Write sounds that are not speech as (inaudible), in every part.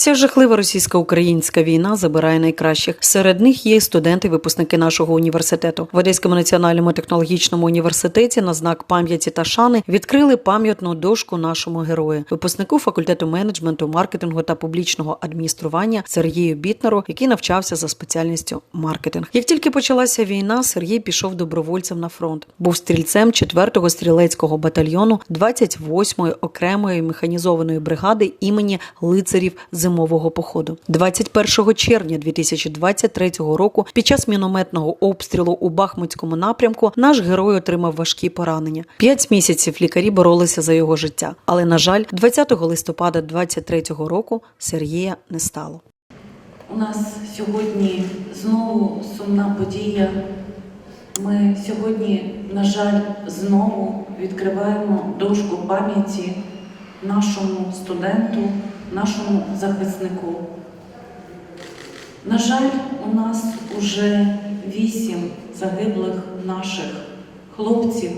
Ця жахлива російсько-українська війна забирає найкращих. Серед них є й студенти, випускники нашого університету. В Одеському національному технологічному університеті на знак пам'яті та шани відкрили пам'ятну дошку нашому герою, випускнику факультету менеджменту, маркетингу та публічного адміністрування Сергію Бітнеру, який навчався за спеціальністю маркетинг. Як тільки почалася війна, Сергій пішов добровольцем на фронт. Був стрільцем 4-го стрілецького батальйону 28-ї окремої механізованої бригади імені лицарів зимового походу. 21 червня 2023 року під час мінометного обстрілу у Бахмутському напрямку наш герой отримав важкі поранення. П'ять місяців лікарі боролися за його життя, але на жаль, 20 листопада 2023 року Сергія не стало. У нас сьогодні знову сумна подія. Ми сьогодні, на жаль, знову відкриваємо дошку пам'яті нашому студенту, нашому захиснику. На жаль, у нас уже вісім загиблих наших хлопців,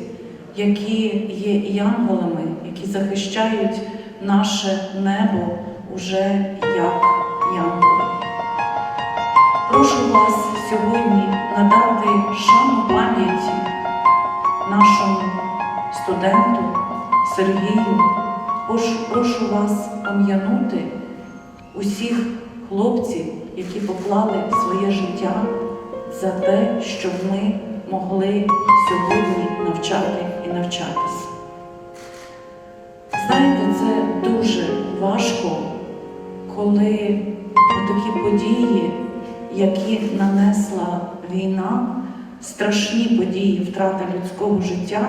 які є янголами, які захищають наше небо уже як янголи. Прошу вас сьогодні надати шану пам'яті нашому студенту Сергію. Прошу, прошу вас пам'янути усіх хлопців, які поклали своє життя за те, щоб ми могли сьогодні навчати і навчатися. Знаєте, це дуже важко, коли такі події, які нанесла війна, страшні події втрата людського життя,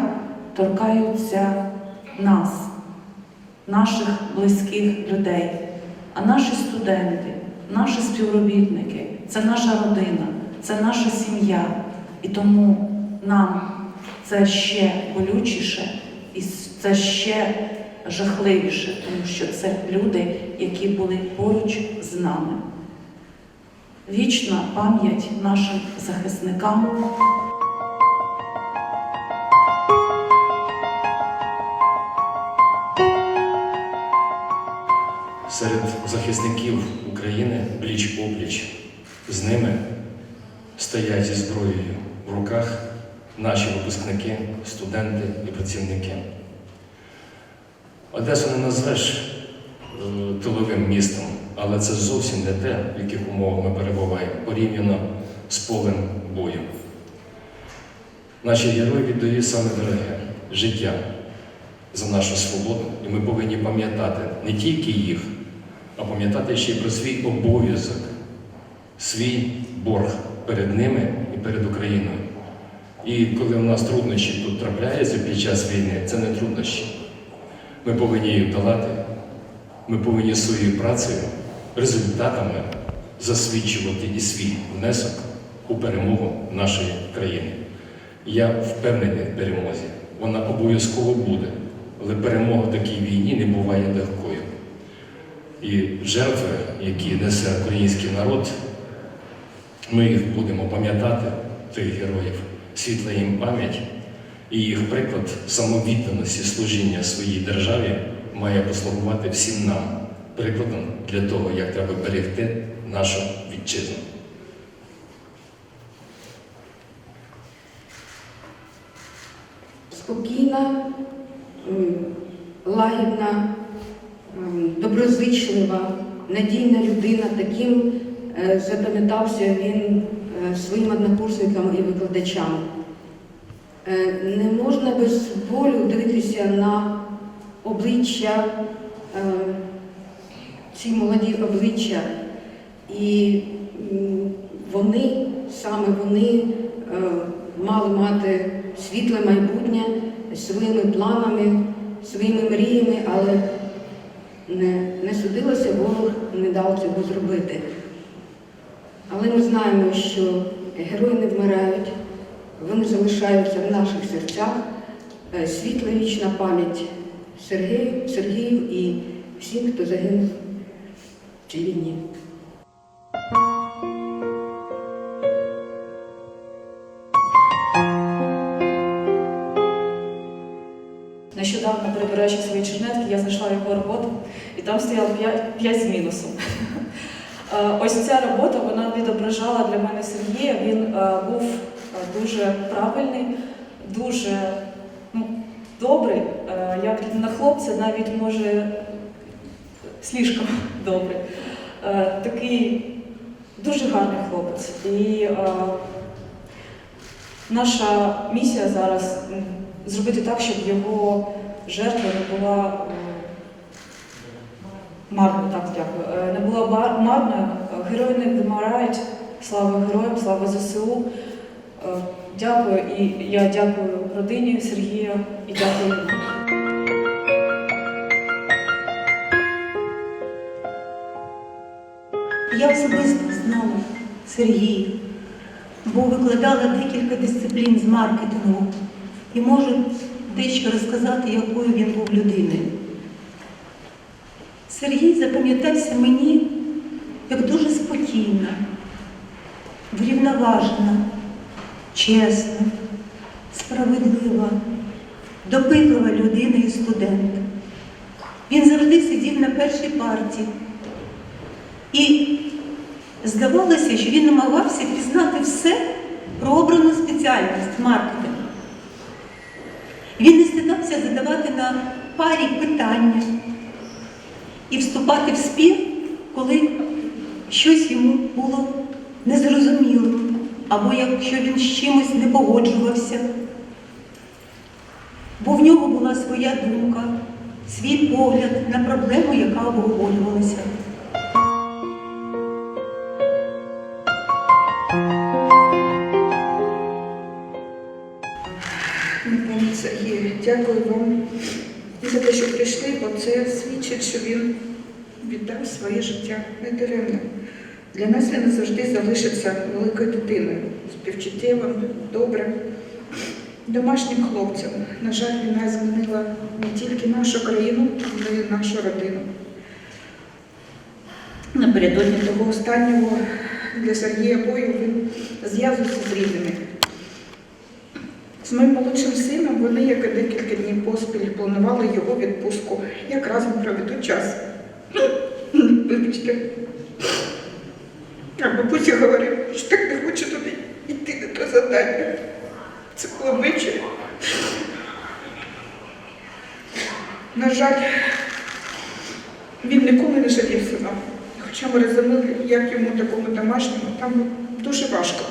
торкаються нас, наших близьких людей, а наші студенти, наші співробітники це наша родина, це наша сім'я. І тому нам це ще болючіше і це ще жахливіше, тому що це люди, які були поруч з нами. Вічна пам'ять нашим захисникам. Серед захисників України пліч опліч з ними стоять зі зброєю в руках наші випускники, студенти і працівники. Одесу не назвеш е, тиловим містом, але це зовсім не те, в яких умовах ми перебуваємо, порівняно з полем бою. Наші герої віддають саме дороге життя за нашу свободу, і ми повинні пам'ятати не тільки їх, а пам'ятати ще й про свій обов'язок, свій борг перед ними і перед Україною. І коли у нас труднощі тут трапляються під час війни, це не труднощі. Ми повинні їх долати, ми повинні своєю працею, результатами засвідчувати і свій внесок у перемогу нашої країни. Я впевнений в перемозі. Вона обов'язково буде, але перемога в такій війні не буває легкою. І жертви, які несе український народ, ми їх будемо пам'ятати, тих героїв, світла їм пам'ять, і їх приклад самовідданості служіння своїй державі має послугувати всім нам прикладом для того, як треба берегти нашу вітчизну. спокійна, лагідна, доброзичлива, надійна людина. Таким е, запам'ятався він е, своїм однокурсникам і викладачам. Е, Не можна без болю дивитися на обличчя, ці молоді обличчя. І вони, саме вони мали мати світле майбутнє своїми планами, своїми мріями, але не, не судилося, Бог не дав цього зробити. Але ми знаємо, що герої не вмирають, вони залишаються в наших серцях. Е, Світла вічна пам'ять Сергію, Сергію і всім, хто загинув в цій війні. нещодавно перебираючи свої чернетки, я знайшла його роботу, і там стояло 5, 5 з мінусом. Е, Ось ця робота вона відображала для мене Сергія. Він е, був е, дуже правильний, дуже ну, добрий, як на хлопця, навіть може слишком (laughs) добрий. Такий дуже гарний хлопець. І наша місія зараз зробити так, щоб його жертва не була марною, так дякую. Е, Не була марною. Герої не вимирають. Слава героям, слава ЗСУ. Е, Дякую і я дякую родині Сергія і дякую. Я особисто знала Сергія, бо викладала декілька дисциплін з маркетингу і можу дещо розказати, якою він був людиною. Сергій запам'ятався мені як дуже спокійна, врівноважена, чесна, справедлива, допитлива людина і студент. Він завжди сидів на першій парті. І здавалося, що він намагався пізнати все про обрану спеціальність маркетинг. Він не стидався задавати на парі питання і вступати в спір, коли щось йому було незрозумілим, або якщо він з чимось не погоджувався. Бо в нього була своя думка, свій погляд на проблему, яка обговорювалася. Дякую вам за те, що прийшли, бо це що він віддав своє життя недаремно. Для нас він завжди залишиться великою дитиною, співчуттєвим, добрим, домашнім хлопцем. На жаль, війна змінила не тільки нашу країну, але й нашу родину. Напередодні того останнього для Сергія бою він зв'язувався з рідними. З моїм молодшим сином вони, як декілька днів поспіль, планували його відпустку. Якраз ми проведу час. (laughs) Вибачте. А бабуся говорив, що так не хоче туди йти на те завдання. Це було ввечері. На жаль, він ніколи не жалів сина. Хоча ми розуміли, як йому такому домашньому, там дуже важко.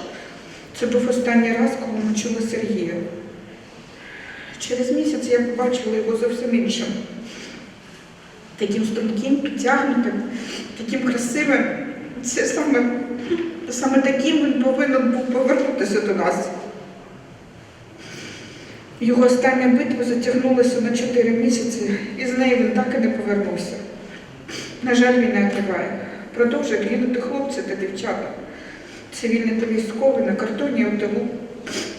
Це був останній раз, коли ми чули Сергія. Через місяць я побачила його зовсім іншим. Таким струнким, підтягнутим, таким красивим. Це саме, саме таким він повинен був повернутися до нас. Його остання битва затягнулася на 4 місяці, і з неї він так і не повернувся. На жаль, війна триває. Продовжують гинути хлопці та дівчата цивільні та військові на картоні у тилу.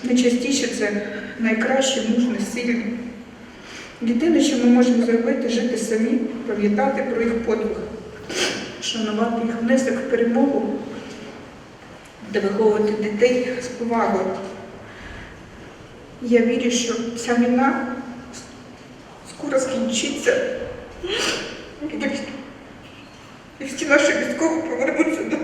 Найчастіше це найкращі, мужні, сильні. Єдине, що ми можемо зробити, жити самі, пам'ятати про їх подвиг, шанувати їх внесок в перемогу та виховувати дітей з повагою. Я вірю, що ця війна скоро скінчиться. І всі наші військові повернуться до